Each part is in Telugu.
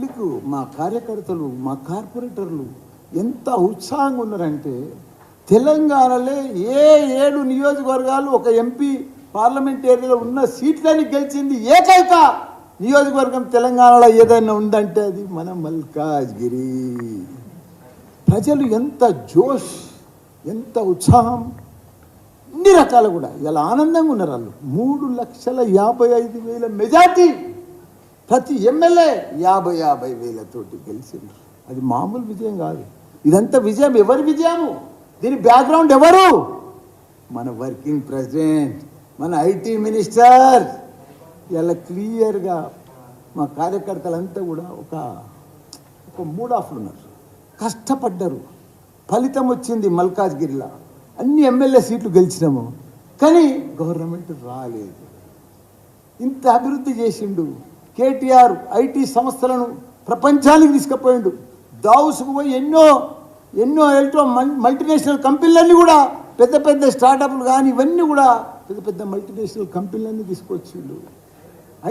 పబ్లిక్ మా కార్యకర్తలు మా కార్పొరేటర్లు ఎంత ఉత్సాహంగా ఉన్నారంటే తెలంగాణలో ఏ ఏడు నియోజకవర్గాలు ఒక ఎంపీ పార్లమెంట్ ఏరియాలో ఉన్న సీట్లని గెలిచింది ఏకైక నియోజకవర్గం తెలంగాణలో ఏదైనా ఉందంటే అది మన మల్కాజ్గిరి. ప్రజలు ఎంత జోష్ ఎంత ఉత్సాహం అన్ని రకాలు కూడా. ఇలా ఆనందంగా ఉన్నారు వాళ్ళు? మూడు లక్షల యాభై ఐదు వేల మెజార్టీ ప్రతి ఎమ్మెల్యే యాభై యాభై వేలతోటి గెలిచిండ్రు. అది మామూలు విజయం కాదు. ఇదంతా విజయం. ఎవరి విజయము? దీని బ్యాక్గ్రౌండ్ ఎవరు? మన వర్కింగ్ ప్రెసిడెంట్ మన ఐటీ మినిస్టర్ ఇలా క్లియర్గా మా కార్యకర్తలంతా కూడా ఒక ఒక మూడ్ ఆఫ్లు ఉన్నారు. కష్టపడ్డారు. ఫలితం వచ్చింది మల్కాజ్గిరిలో. అన్ని ఎమ్మెల్యే సీట్లు గెలిచినాము. కానీ గవర్నమెంట్ రాలేదు. ఇంత అభివృద్ధి చేసిండు. కేటీఆర్ ఐటీ సంస్థలను ప్రపంచానికి తీసుకుపోయిండు. దావుసుకు పోయి ఎన్నో ఎన్నో ఎల్టో మల్టీనేషనల్ కంపెనీలన్నీ కూడా పెద్ద పెద్ద స్టార్టప్లు కానీ ఇవన్నీ కూడా పెద్ద పెద్ద మల్టీనేషనల్ కంపెనీలన్నీ తీసుకొచ్చిండు.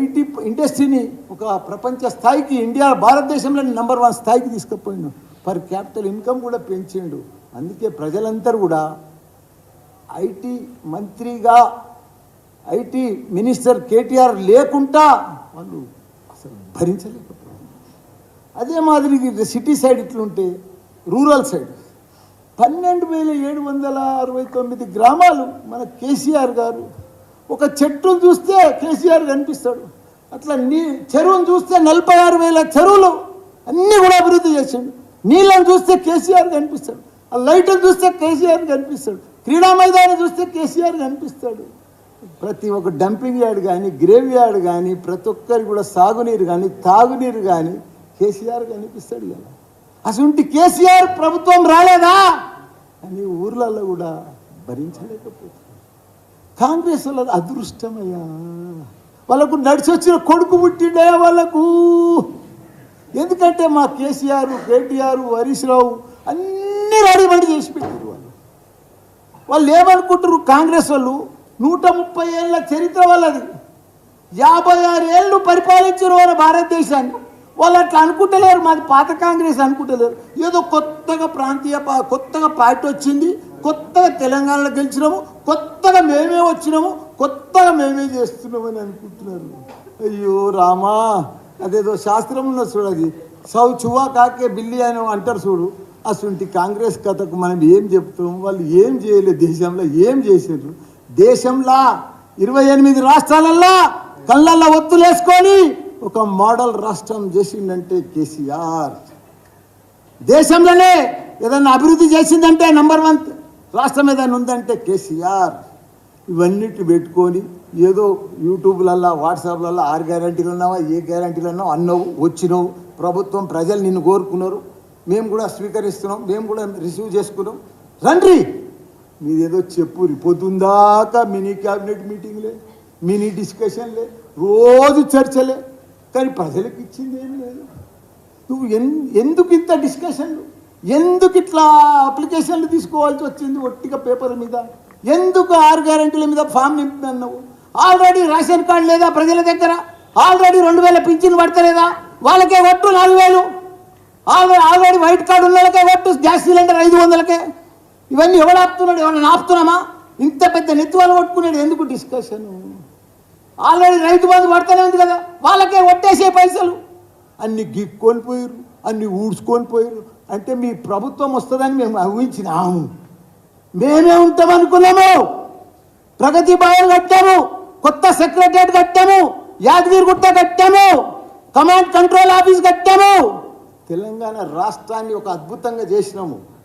ఐటీ ఇండస్ట్రీని ఒక ప్రపంచ స్థాయికి ఇండియా భారతదేశంలో నెంబర్ వన్ స్థాయికి తీసుకుపోయిండు. పర్ క్యాపిటల్ ఇన్కమ్ కూడా పెంచిండు. అందుకే ప్రజలందరూ కూడా ఐటీ మంత్రిగా ఐటీ మినిస్టర్ కేటీఆర్ లేకుండా వాళ్ళు అసలు భరించలేకపోయారు అదే మాదిరి సిటీ సైడ్ ఇట్లుంటే రూరల్ సైడ్. పన్నెండు వేల ఏడు వందల అరవై తొమ్మిది గ్రామాలు మన కేసీఆర్ గారు. ఒక చెట్టును చూస్తే కేసీఆర్ కనిపిస్తాడు. అట్లా నీ చెరువును చూస్తే నలభై ఆరు వేల చెరువులు అన్నీ కూడా అభివృద్ధి చేసిండు. నీళ్ళని చూస్తే కేసీఆర్ కనిపిస్తాడు. ఆ లైట్ని చూస్తే కేసీఆర్ కనిపిస్తాడు. క్రీడా మైదానం చూస్తే కేసీఆర్ కనిపిస్తాడు. ప్రతి ఒక్క డంపింగ్ యార్డ్ కానీ గ్రేవ్ యార్డ్ కానీ ప్రతి ఒక్కరికి కూడా సాగునీరు కానీ తాగునీరు కానీ కేసీఆర్ కనిపిస్తాడు కదా. అసలు కేసీఆర్ ప్రభుత్వం రాలేదా అని ఊర్లలో కూడా భరించలేకపోతుంది కాంగ్రెస్ వాళ్ళ అదృష్టమయ్యా. వాళ్ళకు నడిచి వచ్చిన కొడుకు పుట్టిండే వాళ్ళకు. ఎందుకంటే మా కేసీఆర్ కేటీఆర్ హరీష్ రావు అన్నీ రెడీమేడ్ చేసి పెట్టారు వాళ్ళు. వాళ్ళు ఏమనుకుంటారు కాంగ్రెస్ వాళ్ళు? నూట ముప్పై ఏళ్ళ చరిత్ర వాళ్ళది. యాభై ఆరు ఏళ్ళు పరిపాలించరు వాళ్ళ భారతదేశాన్ని. వాళ్ళు అట్లా అనుకుంటలేరు మాది పాత కాంగ్రెస్ అనుకుంటలేరు. ఏదో కొత్తగా ప్రాంతీయ కొత్తగా పార్టీ వచ్చింది కొత్తగా తెలంగాణలో గెలిచినాము కొత్తగా మేమే వచ్చినాము కొత్తగా మేమే చేస్తున్నామని అనుకుంటున్నారు. అయ్యో రామా అదేదో శాస్త్రం ఉన్న చూడు అది. సౌ చువా కాకే బిల్లి అని అంటారు చూడు. అసలు కాంగ్రెస్ కథకు మనం ఏం చెప్తాం వాళ్ళు ఏం చేయలేదు దేశంలో ఏం చేసారు దేశంలో ఇరవై ఎనిమిది రాష్ట్రాలల్లో కళ్ళల్లో ఒత్తులేసుకొని ఒక మోడల్ రాష్ట్రం చేసిందంటే కేసీఆర్. దేశంలోనే ఏదైనా అభివృద్ధి చేసిందంటే నంబర్ వన్ రాష్ట్రం ఏదైనా ఉందంటే కేసీఆర్. ఇవన్నిటి పెట్టుకొని ఏదో యూట్యూబ్లల్లో వాట్సాప్లలో ఆరు గ్యారంటీలు ఉన్నావా ఏ గ్యారంటీలు ఉన్నావు అన్నావు వచ్చినావు. ప్రభుత్వం ప్రజలు నిన్ను కోరుకున్నారు. మేము కూడా స్వీకరిస్తున్నాం మేము కూడా రిసీవ్ చేసుకున్నాం. రండి! మీదేదో చెప్పు పొద్దుందాకా మినీ క్యాబినెట్ మీటింగ్లే మినీ డిస్కషన్లే రోజు చర్చలే. కానీ ప్రజలకు ఇచ్చింది ఏం లేదు. నువ్వు ఎన్ ఎందుకు ఇంత డిస్కషన్లు? ఎందుకు ఇట్లా అప్లికేషన్లు తీసుకోవాల్సి వచ్చింది ఒట్టిగా పేపర్ మీద? ఎందుకు ఆరు గ్యారెంటీల మీద ఫామ్ నింపినావు ఆల్రెడీ రేషన్ కార్డు లేదా ప్రజల దగ్గర? ఆల్రెడీ రెండు వేల పింఛన్ పడతలేదా? వాళ్ళకే ఒట్టు నాలుగు వేలు. ఆల్రెడీ ఆల్రెడీ వైట్ కార్డు ఉన్న వాళ్ళకే ఒట్టు గ్యాస్ సిలిండర్ ఐదు వందలకే. ఇవన్నీ ఎవడు ఆపుతున్నాడు? ఎవరైనా ఆపుతున్నామా? ఇంత పెద్ద నెత్తువాలు కొట్టుకున్నాడు. ఎందుకు డిస్కషన్ ఆల్రెడీ రైతు బంధు పడతానే ఉంది కదా. వాళ్ళకే ఒట్టేసే పైసలు. అన్ని గిక్కొని పోయారు అన్ని ఊడ్చుకొని పోయారు అంటే మీ ప్రభుత్వం వస్తుందని మేము ఊహించినాము మేమే ఉంటాం అనుకున్నాము. ప్రగతి భవన్ కట్టాము. కొత్త సెక్రటరియట్ కట్టాము. యాదగిరిగుట్ట కట్టాము. కమాండ్ కంట్రోల్ ఆఫీస్ కట్టాము. తెలంగాణ రాష్ట్రాన్ని ఒక అద్భుతంగా చేసినాము.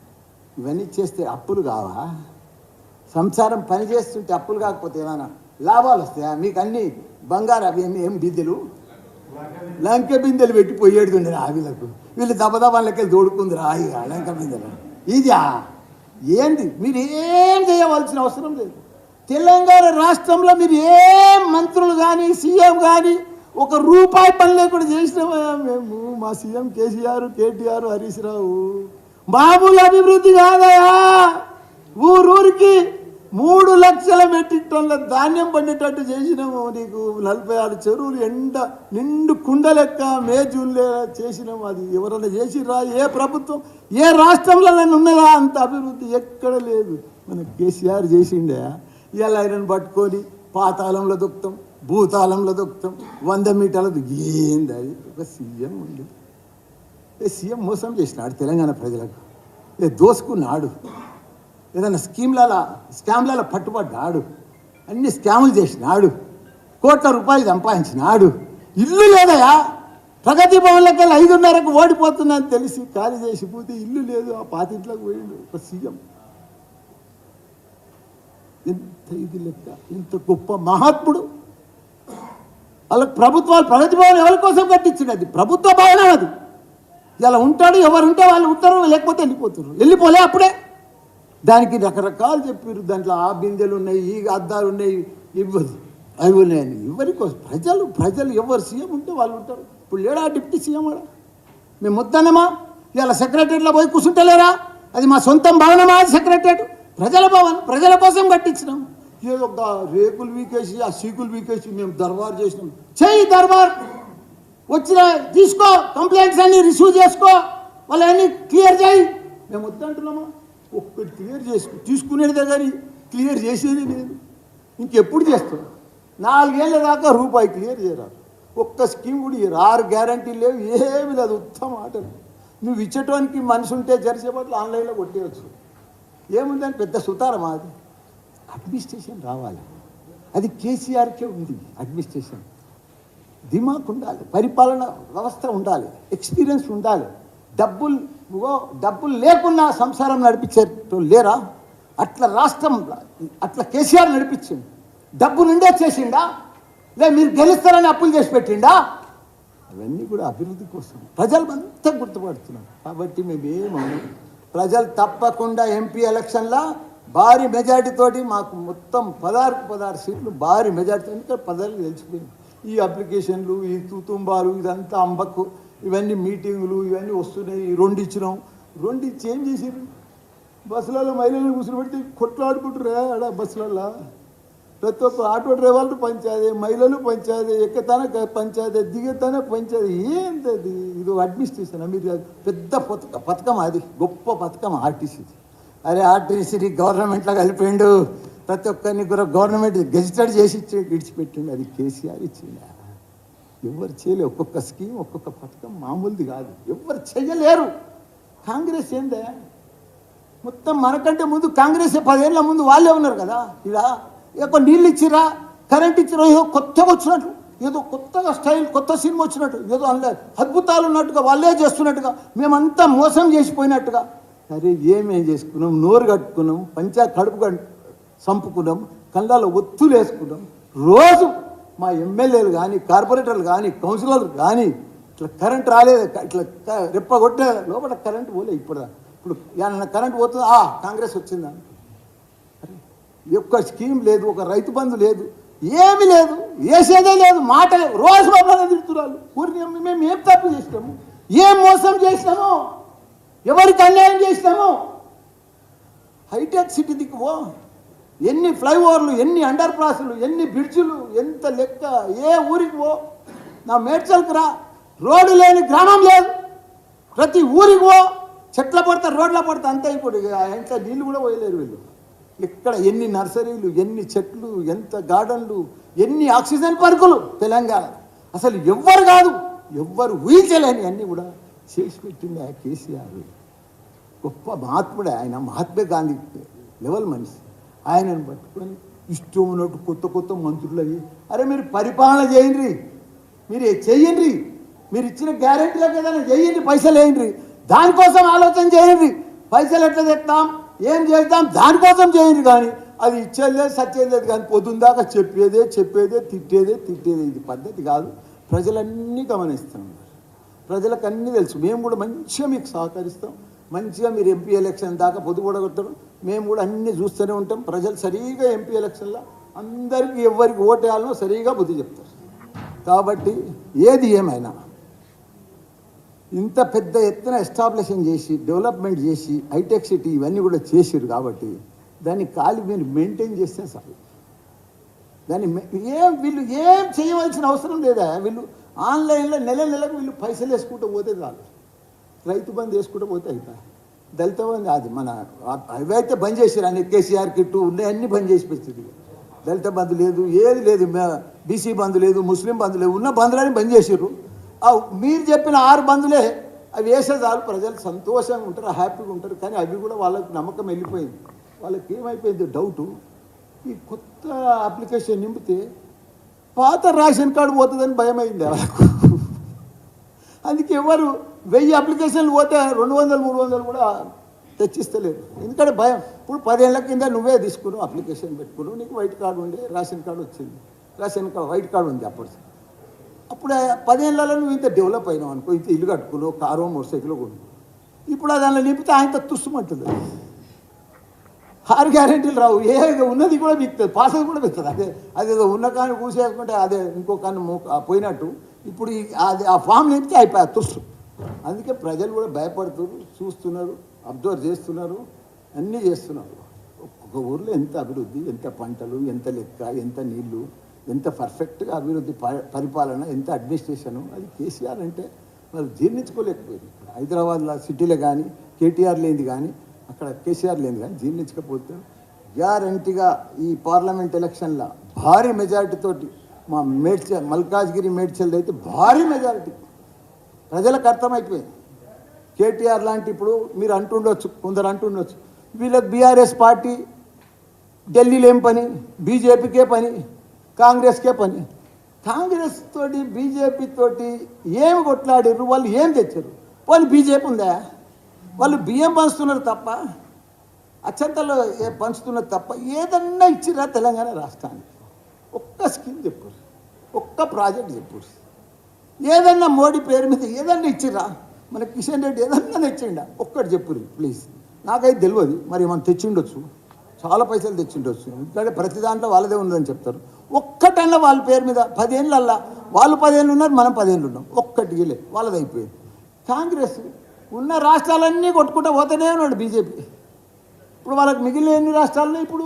ఇవన్నీ చేస్తే అప్పులు కావా? సంసారం పని చేస్తుంటే అప్పులు కాకపోతే ఏమైనా లాభాలు వస్తాయా? మీకు అన్ని బంగారు అవి ఏమి ఏం బిందెలు? లంక బిందెలు పెట్టి పోయేడుతుండే ఆవిలకు వీళ్ళు దబదబాలకి దోడుకుంది రాయి లంక బిందెలు. ఇదా ఏంది? మీరు ఏం చేయవలసిన అవసరం లేదు. తెలంగాణ రాష్ట్రంలో మీరు ఏం మంత్రులు కానీ సీఎం కానీ ఒక రూపాయి పని లేకుండా చేసినామా మేము మా సీఎం కేసీఆర్ కేటీఆర్ హరీష్ రావు. మామూలు అభివృద్ధి కాదయా ఊరూరికి మూడు లక్షల మెట్రిక్ టన్నుల ధాన్యం పండేటట్టు చేసినాము నీకు. నలభై ఆరు చెరువులు ఎండ నిండు కుండ లెక్క మే జూన్లే చేసినాము. అది ఎవరైనా చేసిరా ఏ ప్రభుత్వం? ఏ రాష్ట్రంలో ఉన్నదా? అంత అభివృద్ధి ఎక్కడ లేదు. మన కేసీఆర్ చేసిండే. ఇలా ఆయనను పట్టుకొని పాతాళంలో దొక్కుతాం భూతాళంలో దొక్కుతాం వంద మీటర్ల ఏంది అది? ఒక సీఎం ఉండేది సీఎం మోసం చేసినాడు తెలంగాణ ప్రజలకు? ఏ దోసుకున్నాడు ఏదైనా స్కీమ్లలో స్కామ్లలో పట్టుబడ్డాడు? అన్ని స్కాములు చేసినాడు. కోట్ల రూపాయలు సంపాదించినాడు. ఇల్లు లేదయా? ప్రగతి భవన్లకి వెళ్ళి ఐదున్నరకు ఓడిపోతుందని తెలిసి ఖాళీ చేసి పోతే ఇల్లు లేదు. ఆ పాతింట్లోకి పోయిండు ఒక సీఎం. ఎంత ఇది లెక్క? ఇంత గొప్ప మహాత్ముడు. వాళ్ళకి ప్రభుత్వాలు ప్రగతి భవన్ ఎవరి కోసం కట్టించింది అది ప్రభుత్వ భవనం అది ఇలా ఉంటాడు ఎవరు ఉంటే వాళ్ళు ఉంటారు లేకపోతే వెళ్ళిపోతున్నారు వెళ్ళిపోలే అప్పుడే. దానికి రకరకాలు చెప్పారు. దాంట్లో ఆ బిందెలు ఉన్నాయి ఈ అద్దాలు ఉన్నాయి ఇవ్వదు. అవి ఉన్నాయని ఎవరి ప్రజలు ప్రజలు ఎవరు? సీఎం ఉంటే వాళ్ళు ఉంటారు. ఇప్పుడు లేడా డిప్యూటీ సీఎం కూడా మేము వద్దనమా ఇలా సెక్రటరీలో పోయి కూర్చుంటలేరా? అది మా సొంతం భవనమా అది సెక్రటరేట్? ప్రజల భవన్ ప్రజల కోసం కట్టించినాం. ఏదో ఒక రేకులు వీకేసి ఆ సీకులు వీకేసి మేము దర్బారు చేసినాం. చెయ్యి దర్బార్! వచ్చిన తీసుకో కంప్లైంట్స్ అన్ని రిసీవ్ చేసుకో వాళ్ళన్నీ క్లియర్ చేయి. మేము వద్దంటున్నామా ఒక్కటి క్లియర్ చేసుకో తీసుకునేదే కానీ క్లియర్ చేసేది లేదు. ఇంకెప్పుడు చేస్తాం నాలుగేళ్ళ దాకా రూపాయి క్లియర్ చేయరాదు. ఒక్క స్కీమ్ కూడా ఆరు గ్యారంటీ లేవు. ఏమి లేదు. ఉత్తమ ఆటలు. నువ్వు ఇచ్చేటానికి మనిషి ఉంటే జరిసేపట్లు ఆన్లైన్లో కొట్టేయచ్చు. ఏముందని పెద్ద సుతారం అది? అడ్మినిస్ట్రేషన్ రావాలి. అది కేసీఆర్కే ఉంది. అడ్మినిస్ట్రేషన్ దిమాక్ ఉండాలి పరిపాలన వ్యవస్థ ఉండాలి ఎక్స్పీరియన్స్ ఉండాలి. డబ్బులు ఓ డబ్బులు లేకున్నా సంసారం నడిపించేటో లేరా? అట్లా రాష్ట్రం అట్లా కేసీఆర్ నడిపించింది డబ్బు నుండే చేసిండా? లే మీరు గెలుస్తారని అప్పులు చేసి పెట్టిండా? అవన్నీ కూడా అభివృద్ధి కోసం. ప్రజలు అంతా గుర్తుపడుతున్నారు. కాబట్టి మేమేమో ప్రజలు తప్పకుండా ఎంపీ ఎలక్షన్లో భారీ మెజార్టీతోటి మాకు మొత్తం పదహారు పదహారు సీట్లు భారీ మెజార్టీ ఎందుకంటే ప్రజలకు తెలిసిపోయింది ఈ అప్లికేషన్లు ఈ తుతుంబాలు ఇదంతా అంబక్కు ఇవన్నీ మీటింగులు ఇవన్నీ వస్తున్నాయి రెండు ఇచ్చినాం. రెండు ఇచ్చి ఏం చేసారు బస్సులలో మహిళలను కూర్చోబెట్టి కొట్లాడుకుంటారు ఆడ బస్సులలో ప్రతి ఒక్క ఆటో డ్రైవర్లు పంచాదే మహిళలు పంచాదే ఎక్కతాన పంచాదే దిగతానే పంచాదే ఏంటది ఇది అడ్మినిస్ట్రేషన్ మీరు పెద్ద పథక పథకం అది. గొప్ప పథకం ఆర్టీసీది. అరే ఆర్టీసీ గవర్నమెంట్లో కలిపిండు ప్రతి ఒక్కరిని కూడా గవర్నమెంట్ గెజిటెడ్ చేసి ఇచ్చి విడిచిపెట్టిండు. అది కేసీఆర్ ఇచ్చిండు. ఎవరు చేయలేరు ఒక్కొక్క స్కీమ్ ఒక్కొక్క పథకం మామూలుది కాదు. ఎవరు చేయలేరు కాంగ్రెస్ ఏందే? మొత్తం మనకంటే ముందు కాంగ్రెస్ పదేళ్ళ ముందు వాళ్ళే ఉన్నారు కదా. ఇలా ఒక నీళ్ళు ఇచ్చిరా? కరెంట్ ఇచ్చిరా? ఏదో కొత్తగా వచ్చినట్టు. ఏదో కొత్తగా స్టైల్ కొత్త సినిమా వచ్చినట్టు. ఏదో అనలేదు అద్భుతాలు ఉన్నట్టుగా వాళ్ళే చేస్తున్నట్టుగా. మేమంతా మోసం చేసిపోయినట్టుగా. సరే ఏమేం చేసుకున్నాం? నోరు కట్టుకున్నాం. పంచా కడుపు కట్టు చంపుకున్నాం కళ్ళలో ఒత్తులు వేసుకున్నాం. రోజు మా ఎమ్మెల్యేలు కానీ కార్పొరేటర్లు కానీ కౌన్సిలర్లు కానీ ఇట్లా కరెంట్ రాలేదు ఇట్లా రెప్ప కొట్టే లోపల కరెంట్ పోలే ఇప్పుడు ఇప్పుడు ఏమన్నా కరెంట్ పోతుంది? ఆ కాంగ్రెస్ వచ్చిందా? ఒక్క స్కీమ్ లేదు ఒక రైతు బంధు లేదు ఏమీ లేదు వేసేదే లేదు మాట రోజు మమ్మల్ని తిడుతున్నారు. ఊరిని మేము ఏం తప్పు చేసినాము? ఏం మోసం చేసినాము? ఎవరికి అన్యాయం చేసినాము? హైటెక్ సిటీ దిక్కు ఎన్ని ఫ్లైఓవర్లు ఎన్ని అండర్ పాస్లు ఎన్ని బ్రిడ్జులు ఎంత లెక్క ఏ ఊరికి పో నా మేడ్చల్కి రా. రోడ్డు లేని గ్రామం లేదు. ప్రతి ఊరికి పో. చెట్ల పడతా రోడ్ల పడతా అంతే ఇప్పుడు ఇక నీళ్ళు కూడా పోయలేరు వీళ్ళు. ఇక్కడ ఎన్ని నర్సరీలు ఎన్ని చెట్లు ఎంత గార్డెన్లు ఎన్ని ఆక్సిజన్ పార్కులు తెలంగాణ. అసలు ఎవ్వరు కాదు ఎవ్వరు ఊహించలేని అన్నీ కూడా చేసి పెట్టింది ఆ కేసీఆర్. గొప్ప మహాత్ముడే ఆయన మహాత్మా గాంధీ లెవెల్ మనిషి. ఆయనను పట్టుకొని ఇష్టం ఉన్నట్టు కొత్త కొత్త మంత్రులు అవి. అరే మీరు పరిపాలన చేయండి. మీరు చెయ్యండి మీరు ఇచ్చిన గ్యారెంటీలకు ఏదైనా చేయండి పైసలు వేయండి. దానికోసం ఆలోచన చేయండి. పైసలు ఎట్లా తెస్తాం? ఏం చేద్దాం? దానికోసం చేయండి కానీ అది ఇచ్చేది లేదు సచ్చేది లేదు కానీ పొద్దున్న దాకా చెప్పేదే చెప్పేదే తిట్టేదే తిట్టేదే. ఇది పద్ధతి కాదు. ప్రజలన్నీ గమనిస్తున్నారు ప్రజలకు అన్నీ తెలుసు. మేము కూడా మంచిగా మీకు సహకరిస్తాం. మంచిగా మీరు ఎంపీ ఎలక్షన్ దాకా పొద్దు కూడా కొట్టడం మేము కూడా అన్నీ చూస్తూనే ఉంటాం. ప్రజలు సరిగా ఎంపీ ఎలక్షన్లో అందరికీ ఎవరికి ఓటేయాలనో సరిగా బుద్ధి చెప్తారు. కాబట్టి ఏది ఏమైనా ఇంత పెద్ద ఎత్తున ఎస్టాబ్లిషింగ్ చేసి డెవలప్మెంట్ చేసి హైటెక్ సిటీ ఇవన్నీ కూడా చేసిరు కాబట్టి దాన్ని ఖాళీ మీరు మెయింటైన్ చేస్తే చాలు. దాన్ని ఏం వీళ్ళు ఏం చేయవలసిన అవసరం లేదా? వీళ్ళు ఆన్లైన్లో నెల నెలకు వీళ్ళు పైసలు వేసుకుంటూ పోతే చాలు. రైతు బంద్ వేసుకుంటూ పోతే అయిపోయి దళిత అది మన అవైతే బంద్ చేశారు అన్ని కేసీఆర్ కిట్టు ఉన్నాయన్నీ బంద్ చేసి పెట్టింది దళిత బంధు లేదు ఏది లేదు బీసీ బంధు లేదు ముస్లిం బంధు లేదు ఉన్న బంధులని బంద్ చేసారు మీరు చెప్పిన ఆరు బంధులే అవి వేసే చాలు ప్రజలు సంతోషంగా ఉంటారు హ్యాపీగా ఉంటారు కానీ అవి కూడా వాళ్ళకి నమ్మకం వెళ్ళిపోయింది. వాళ్ళకి ఏమైపోయింది డౌటు. ఈ కొత్త అప్లికేషన్ నింపితే పాత రేషన్ కార్డు పోతుందని భయమైంది వాళ్ళకు. అందుకే ఎవరు వెయ్యి అప్లికేషన్లు పోతే రెండు వందలు మూడు వందలు కూడా తెచ్చిస్తలేదు ఎందుకంటే భయం. ఇప్పుడు పదేళ్ళ కింద నువ్వే తీసుకున్నావు అప్లికేషన్ పెట్టుకున్నావు. నీకు వైట్ కార్డు ఉండే రేషన్ కార్డు వచ్చింది. రేషన్ కార్డు వైట్ కార్డు ఉంది అప్పుడు అప్పుడు పదేళ్ళలో నువ్వు ఇంత డెవలప్ అయినావు అనుకో ఇంత ఇల్లు కట్టుకున్నావు కారు మోటార్ సైకిల్ కొను ఇప్పుడు దానిలో నింపితే ఆయన తుస్సుమంటుంది. ఆరు గ్యారెంటీలు రావు. ఏ ఉన్నది కూడా బిక్తుంది పాసది కూడా బిక్తుంది అదే అదేదో ఉన్న కానీ కూసేసుకుంటే అదే ఇంకో కానీ పోయినట్టు ఇప్పుడు ఈ అది ఆ ఫామ్ నింపితే అయిపోయా తుస్సు అందుకే ప్రజలు కూడా భయపడుతున్నారు చూస్తున్నారు అబ్జర్వ్ చేస్తున్నారు అన్నీ చేస్తున్నారు. ఒక్కొక్క ఊర్లో ఎంత అభివృద్ధి ఎంత పంటలు ఎంత లెక్క ఎంత నీళ్ళు ఎంత పర్ఫెక్ట్గా అభివృద్ధి ప- పరిపాలన ఎంత అడ్మినిస్ట్రేషను అది కేసీఆర్ అంటే మరి జీర్ణించుకోలేకపోయింది హైదరాబాద్లో సిటీలో కానీ కేటీఆర్ లేనిది కానీ అక్కడ కేసీఆర్ లేనిది కానీ జీర్ణించకపోతే గ్యారంటీగా ఈ పార్లమెంట్ ఎలక్షన్లో భారీ మెజారిటీ తోటి మా మేడ్చల్ మల్కాజ్గిరి మేడ్చల్ అయితే భారీ మెజారిటీ. ప్రజలకు అర్థమైపోయింది. కేటీఆర్ లాంటి ఇప్పుడు మీరు అంటుండొచ్చు కొందరు అంటుండొచ్చు. వీళ్ళకి బీఆర్ఎస్ పార్టీ ఢిల్లీలో ఏం పని బీజేపీకే పని కాంగ్రెస్కే పని. కాంగ్రెస్ తోటి బీజేపీ తోటి ఏమి కొట్లాడిర్రు? వాళ్ళు ఏం తెచ్చారు? వాళ్ళు బీజేపీ ఉందా? వాళ్ళు బియ్యం పంచుతున్నారు తప్ప అచ్చంతలో ఏ పంచుతున్నారు తప్ప ఏదన్నా ఇచ్చిరా తెలంగాణ రాష్ట్రానికి? ఒక్క స్కీమ్ చెప్పారు. ఒక్క ప్రాజెక్ట్ చెప్పుడు. ఏదన్నా మోడీ పేరు మీద ఏదన్నా ఇచ్చిరా మన కిషన్ రెడ్డి ఏదన్నా ఇచ్చిండా? ఒక్కటి చెప్పు ప్లీజ్ నాకైతే తెలియదు మరి మనం తెచ్చిండొచ్చు? చాలా పైసలు తెచ్చిండొచ్చు. ఎందుకంటే ప్రతి దాంట్లో వాళ్ళదే ఉందని చెప్తారు. ఒక్కటన్నా వాళ్ళ పేరు మీద పదేళ్ళల్లా వాళ్ళు పదేళ్ళు ఉన్నారు మనం పదేళ్ళు ఉన్నాం. ఒక్కటి ఇలే వాళ్ళది అయిపోయింది. కాంగ్రెస్ ఉన్న రాష్ట్రాలన్నీ కొట్టుకుంటూ పోతేనే ఉన్నాడు బీజేపీ. ఇప్పుడు వాళ్ళకి మిగిలిన ఎన్ని రాష్ట్రాల్లో ఇప్పుడు?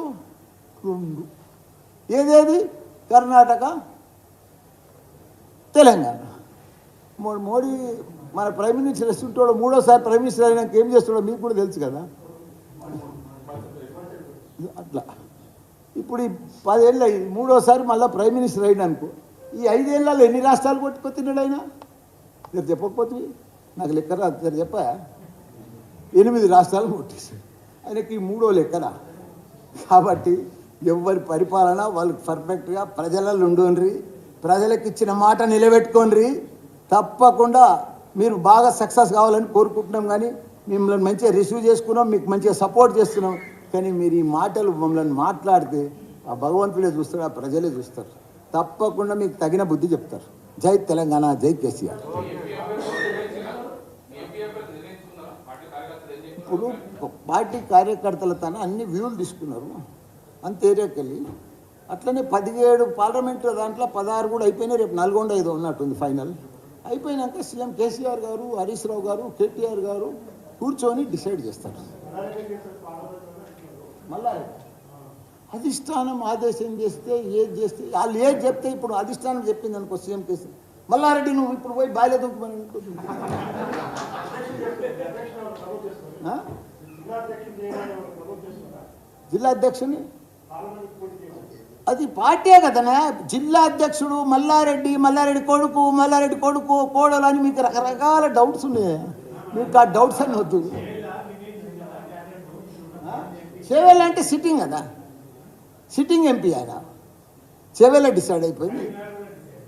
రెండు. ఏదేది? కర్ణాటక తెలంగాణ. మో- మోడీ మన ప్రైమ్ మినిస్టర్ వస్తుంటాడు మూడోసారి ప్రైమ్ మినిస్టర్ అయినాక ఏం చేస్తాడో మీకు కూడా తెలుసు కదా. అట్లా. ఇప్పుడు ఈ పదేళ్ళు మూడోసారి మళ్ళీ ప్రైమ్ మినిస్టర్ అయినా అనుకో ఈ ఐదేళ్ళలో ఎన్ని రాష్ట్రాలు కొట్టుకొచ్చినాడు ఆయన? మీరు చెప్పకపోతే నాకు లెక్క రాదు. మీరు ఎనిమిది రాష్ట్రాలు కొట్టేశాడు. ఆయనకి ఈ మూడో లెక్కరా కాబట్టి ఎవరి పరిపాలన వాళ్ళకి పర్ఫెక్ట్గా ప్రజలలో ఉండుండ్రి. ప్రజలకు ఇచ్చిన మాట నిలబెట్టుకోండి. తప్పకుండా మీరు బాగా సక్సెస్ కావాలని కోరుకుంటున్నాం కానీ మిమ్మల్ని మంచిగా రిసీవ్ చేసుకున్నాం మీకు మంచిగా సపోర్ట్ చేస్తున్నాం. కానీ మీరు ఈ మాటలు మమ్మల్ని మాట్లాడితే ఆ భగవంతుడే చూస్తారు ఆ ప్రజలే చూస్తారు. తప్పకుండా మీకు తగిన బుద్ధి చెప్తారు. జై తెలంగాణ జై కేసీఆర్. ఇప్పుడు పార్టీ కార్యకర్తల తన అన్ని వ్యూలు తీసుకున్నారు. అంత ఏరియాకి వెళ్ళి అట్లనే పదిహేడు పార్లమెంట్ దాంట్లో పదహారు కూడా అయిపోయినాయి. రేపు నల్గొండ ఏదో ఉన్నట్టుంది ఫైనల్. అయిపోయినాక సీఎం కేసీఆర్ గారు హరీష్ రావు గారు కేటీఆర్ గారు కూర్చొని డిసైడ్ చేస్తారు. మళ్ళా అధిష్టానం ఆదేశం చేస్తే ఏది చేస్తే వాళ్ళు ఏది చెప్తే ఇప్పుడు అధిష్టానం చెప్పింది అనుకో సీఎం కేసీ. మల్లారెడ్డి నువ్వు ఇప్పుడు పోయి బాల్య దుంకుమని జిల్లా అధ్యక్షుని? అది పార్టీయే కదనే? జిల్లా అధ్యక్షుడు మల్లారెడ్డి మల్లారెడ్డి కొడుకు మల్లారెడ్డి కొడుకు కోడలు అని మీకు రకరకాల డౌట్స్ ఉన్నాయి. మీకు ఆ డౌట్స్ అని వద్దు. చేవెల్ అంటే సిట్టింగ్ కదా? సిట్టింగ్ ఎంపీ ఆయన చేవెళ్ళ డిసైడ్ అయిపోయింది.